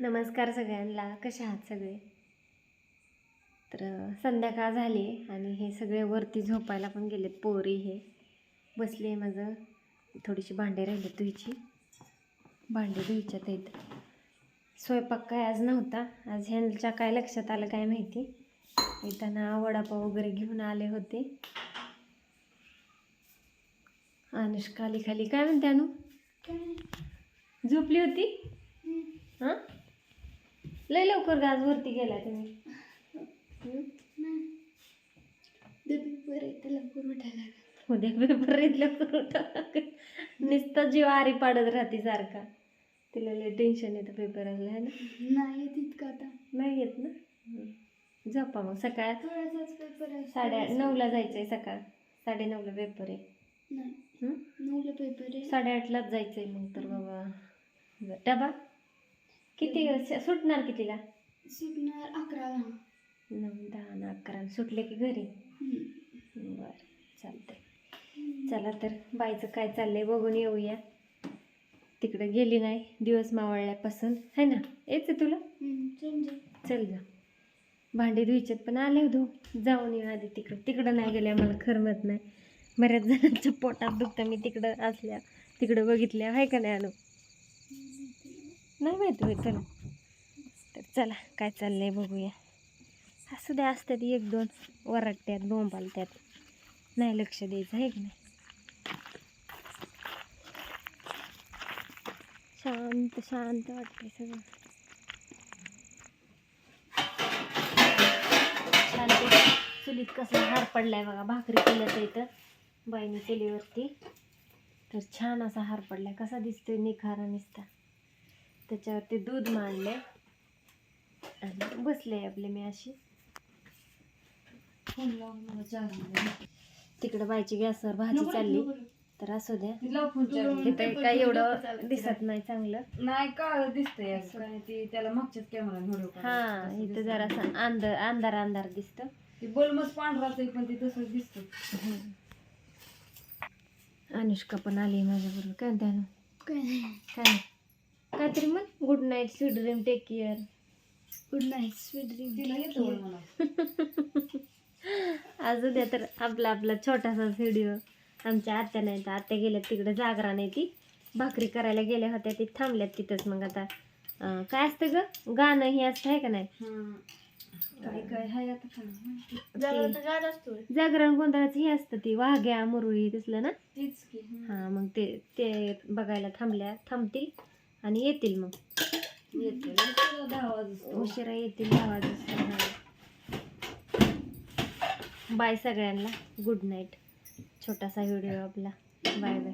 नमस्कार सगळ्यांना. कसे आहात सगळे? तर संध्याकाळ झाली आणि हे सगळे वरती झोपायला पण गेलेत पोरी हे. बसले माझं. थोडीशी भांडे राहिली धुईची. भांडे धुईच्यात आहेत. स्वयंपाक काय आज नव्हता. आज ह्यांच्या काय लक्षात आलं काय माहिती. येताना वडापाव वगैरे घेऊन आले होते. अनुष्का खाली. काय म्हणते अनु? झोपली होती? लय लवकर गाज वरती गेला तुम्ही. हं? उद्या पेपर येत लवकर उठा नुसतं जीव आरी पाडत राहते सारखा. तिला लय टेन्शन येतं पेपर असलं है ना? नाही तितकं आता. नाही येत ना? हं. झोपा मग सकाळ. थोडासाच पेपर आहे. साडे नऊला जायचं आहे सकाळ. साडे नऊला पेपर आहे. नाही. हं? नऊला पेपर आहे. साडेआठलाच जायचं आहे मग तर बाबा. डबा? किती स- सुटणार कितीला? सुटणार अकराला. नऊ दहा आणि अकरा. सुटले की घरी? हम्म. बरं चालतंय. चला तर बाईचं काय चाललंय बघून येऊया. तिकडे गेली नाही दिवस मावळल्यापासून. है ना? यायचं तुला? हम्म. चल जा. भांडी धुईच्यात पण आले धु जाऊन येऊ आधी तिकडं. तिकडं नाही गेल्या मला खरमत नाही. बऱ्याच जणांच्या पोटात दुखतं. मी तिकडं असल्या तिकडं बघितल्या. आहे का नाही आणू नाही माहिती होय चला तर चला काय चाललं आहे बघूया. असू द्या असतात एक दोन वरटत्यात बोंबालत्यात. नाही लक्ष द्यायचं आहे की नाही? शांत शांत वाटते सगळं. शांत चुलीत कसं हार पडलाय बघा भाकरी केल्यात इथं बाईने केलीवरती तर छान असा हार पडलाय. कसा दिसतोय निखारा निसता. त्याच्यावरती दूध मांडले आणि बसले आपले मी अशी. तिकडं बाईची गॅसवर भाजी चालली. तर असू द्या. तिथं काय एवढं दिसत नाही चांगलं. नाही काळ दिसतंय ते त्याला मागच्याच कॅमेरा हा इथं जरा असं अंधार अंधार अंधार दिसतं. ते बलमच पांढराच आहे पण ते तसंच दिसतं. अनुष्का पण आली माझ्याबरोबर. काय म्हणते काय नाही. काय काहीतरी मग good night sweet dream take care good night sweet dream मला असू द्या तर आपला आपला छोटासा व्हिडिओ आमच्या आत्या नाही तर आत्या गेल्या तिकडे जागरा नाही ती. भाकरी करायला गेल्या होत्या ती थांबल्यात तिथंच मग आता. अं, काय असतं ग? गाणं हे असतं आहे का नाही? काय काय हाय आता काय माहिती. जागरण तर गाणं असतो जागरण गोंधळाचं हे असतं ती वाघ्या मुरळी तसलं ना? तेच की हं. हां मग ते ते बघायला थांबल्या थांबतील. आणि येतील मग. येते ना तुला दहा वाजता. उशिरा येतील दहा वाजता. बाय सगळ्यांना. गुड नाईट छोटासा व्हिडिओ आपला. Bye bye